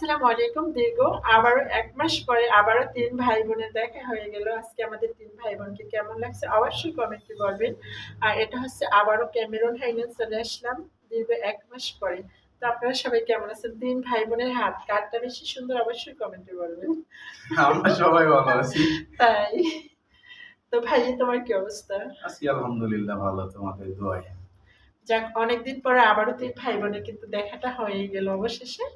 আসসালামু আলাইকুম দীর্ঘ আবারও এক মাস পরে আবারও তিন ভাই বোনের দেখা হয়ে গেল। আজকে আমাদের তিন ভাই বোনকে কেমন লাগছে অবশ্যই কমেন্টে বলবেন। আর এটা হচ্ছে আবারও ক্যামেরন হাইনে চলে আসলাম দীর্ঘ এক মাস পরে। তো আপনারা সবাই কেমন আছেন? তিন ভাই বোনের হাত কারটা বেশি সুন্দর অবশ্যই কমেন্টে বলবেন। আমরা সবাই ভালো আছি। তাই। তো ভাই তোমার কি অবস্থা? আছি আলহামদুলিল্লাহ ভালো তোমাদের দোয়ায়। যাক, অনেকদিন পরে আবারও তিন ভাই বোনের কিন্তু দেখাটা হয়ে গেল অবশেষে।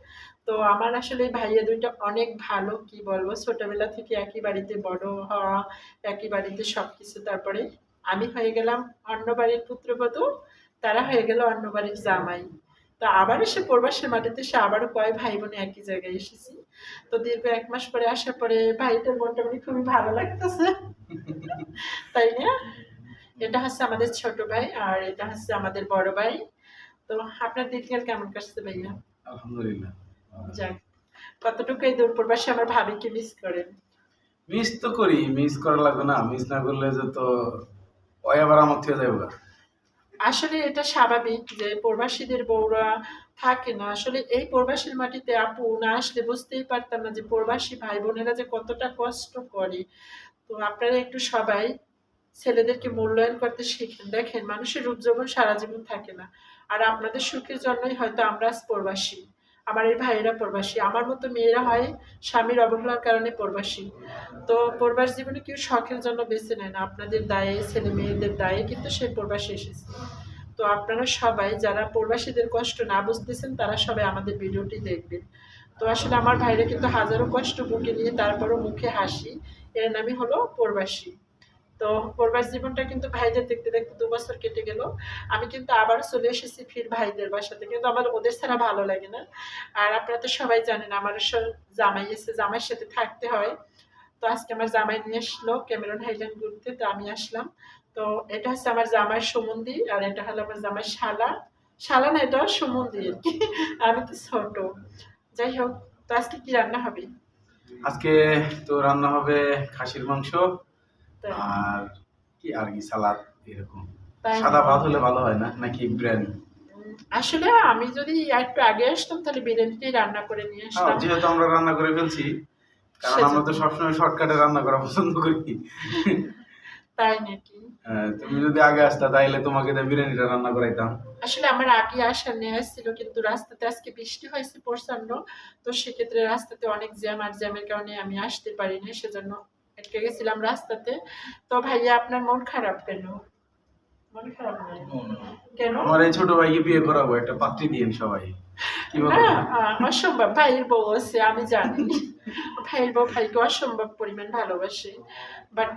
তো আমার আসলে ভাইয়া দুইটা অনেক ভালো, কি বলব, ছোটবেলা থেকে একই বাড়িতে বড় হওয়া, একই বাড়িতে সব কিছু তারপরে আমি হয়ে গেলাম অন্য বাড়ির পুত্রবধূ, তারা হয়ে গেল অন্য বাড়ির জামাই। তো আবার এসে প্রবাসের মাটিতে সে আবারও কয় ভাই বোনে একই জায়গায় এসেছি। তো দীর্ঘ এক মাস পরে আসার পরে ভাইটার মোটামুটি খুবই ভালো লাগতেছে। তাই না? এটা হচ্ছে আমাদের ছোট ভাই আর এটা হচ্ছে আমাদের বড় ভাই। তো আপনার দিনকাল কেমন কাটছে ভাইয়া? আলহামদুলিল্লাহ যাক কতটুকু এই দূর প্রবাসে আমার ভাবিকে মিস করেন? মিস তো করি মিস করা লাগবে না মিস না করলে যে তো ওই আবার আমার থেকে যাবে। আসলে এটা স্বাভাবিক যে প্রবাসীদের বউরা থাকে না। আসলে এই প্রবাসীর মাটিতে আপু না আসলে বুঝতেই পারতাম না যে প্রবাসী ভাই বোনেরা যে কতটা কষ্ট করে। তো আপনারা একটু সবাই ছেলেদেরকে মূল্যায়ন করতে শিখেন। দেখেন, মানুষের রূপ যৌবন সারা জীবন থাকে না। আর আপনাদের সুখের জন্যই হয়তো আমরা প্রবাসী। আমার এই ভাইয়েরা প্রবাসী। আমার মতো মেয়েরা হয় স্বামীর অবহেলার কারণে প্রবাসী। তো প্রবাস জীবনে কেউ শখের জন্য বেছে নেয় না। আপনাদের দায়ে, ছেলে মেয়েদের দায়ে কিন্তু সে প্রবাসী এসেছে। তো আপনারা সবাই যারা প্রবাসীদের কষ্ট না বুঝতেছেন, তারা সবাই আমাদের ভিডিওটি দেখবেন। তো আসলে আমার ভাইরা কিন্তু হাজারো কষ্ট বুকে নিয়ে তারপরও মুখে হাসি। এর নামই হলো প্রবাসী। তো প্রবাস জীবনটা কিন্তু ভাইদের দেখতে দেখতে দু বছর কেটে গেল। আমি কিন্তু আবার চলে এসেছি ফির ভাইদের বাসাতে কিন্তু আমার ওদের ছাড়া ভালো লাগে না। আর আপনারা তো সবাই জানেন, আমার জামাই এসে জামাইয়ের সাথে থাকতে হয়। তো আজকে আমার জামাই নিয়ে আসলো ক্যামেরন হাইল্যান্ড ঘুরতে, তো আমি আসলাম। তো এটা হচ্ছে আমার জামাই সুমন্দি, আর এটা হলো আমার জামাই শালা। শালা না, এটা সুমন্দি আর কি। আমি তো ছোট। যাই হোক, তো আজকে কি রান্না হবে? আজকে তো রান্না হবে খাসির মাংস। আর কি আর কি সালাদ এরকম। সাদা ভাত হলে ভালো হয় না? নাকি বিরিয়ানি? আসলে আমি যদি একটু আগে আসতাম তাহলে বিরিয়ানিটাই রান্না করে নিয়ে হ্যাঁ, আসতাম। যেহেতু আমরা রান্না করে ফেলছি কারণ আমরা তো সবসময় শর্টকাটে রান্না করা পছন্দ করি। তাই নাকি? তুমি যদি আগে আসতা তাহলে তোমাকে দিয়ে বিরিয়ানিটা রান্না করাইতাম। আসলে আমার আগে আসার নিয়ে আসছিল কিন্তু রাস্তাতে আজকে বৃষ্টি হয়েছে প্রচণ্ড তো সেক্ষেত্রে রাস্তাতে অনেক জ্যাম আর জ্যামের কারণে আমি আসতে পারিনি সেজন্য আটকে গেছিলাম রাস্তাতে। তো ভাইয়া আপনার মন খারাপ কেন? মন খারাপ নাই কেন? আমার এই ছোট ভাইকে বিয়ে করাবো একটা পাত্রী দিয়েন সবাই। কি বলো না আহ, অসম্ভব। ভাইয়ের বউ আছে আমি জানি। ভাইয়ের বউ ভাইকে অসম্ভব পরিমাণ ভালোবাসে। বাট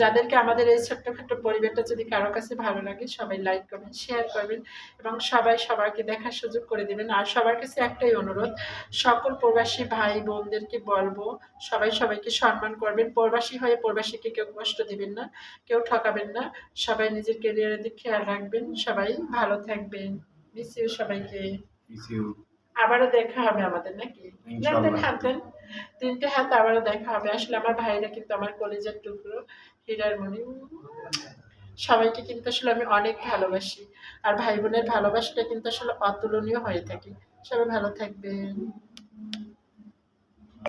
যাদেরকে আমাদের এই ছোট্টখাট্ট পরিবারটা যদি কারও কাছে ভালো লাগে, সবাই লাইক করবেন শেয়ার করবেন এবং সবাই সবাইকে দেখার সুযোগ করে দেবেন। আর সবার কাছে একটাই অনুরোধ, সকল প্রবাসী ভাই বোনদেরকে বলব, সবাই সবাইকে সম্মান করবেন। প্রবাসী হয়ে প্রবাসীকে কেউ কষ্ট দিবেন না, কেউ ঠকাবেন না। সবাই নিজের ক্যারিয়ারের দিকে খেয়াল রাখবেন। সবাই ভালো থাকবেন। মিস ইউ সবাইকে। Miss you. আবারও দেখা হবে আমাদের নাকি? থাকবেন হ্যাঁ তিনটে হাত আবারও দেখা হবে। আসলে আমার ভাইরা কিন্তু আমার কলেজের টুকরো হীরার মনি সবাইকে কিন্তু আসলে আমি অনেক ভালোবাসি। আর ভাই বোনের ভালোবাসাটা কিন্তু আসলে অতুলনীয় হয়ে থাকে। সবাই ভালো থাকবেন।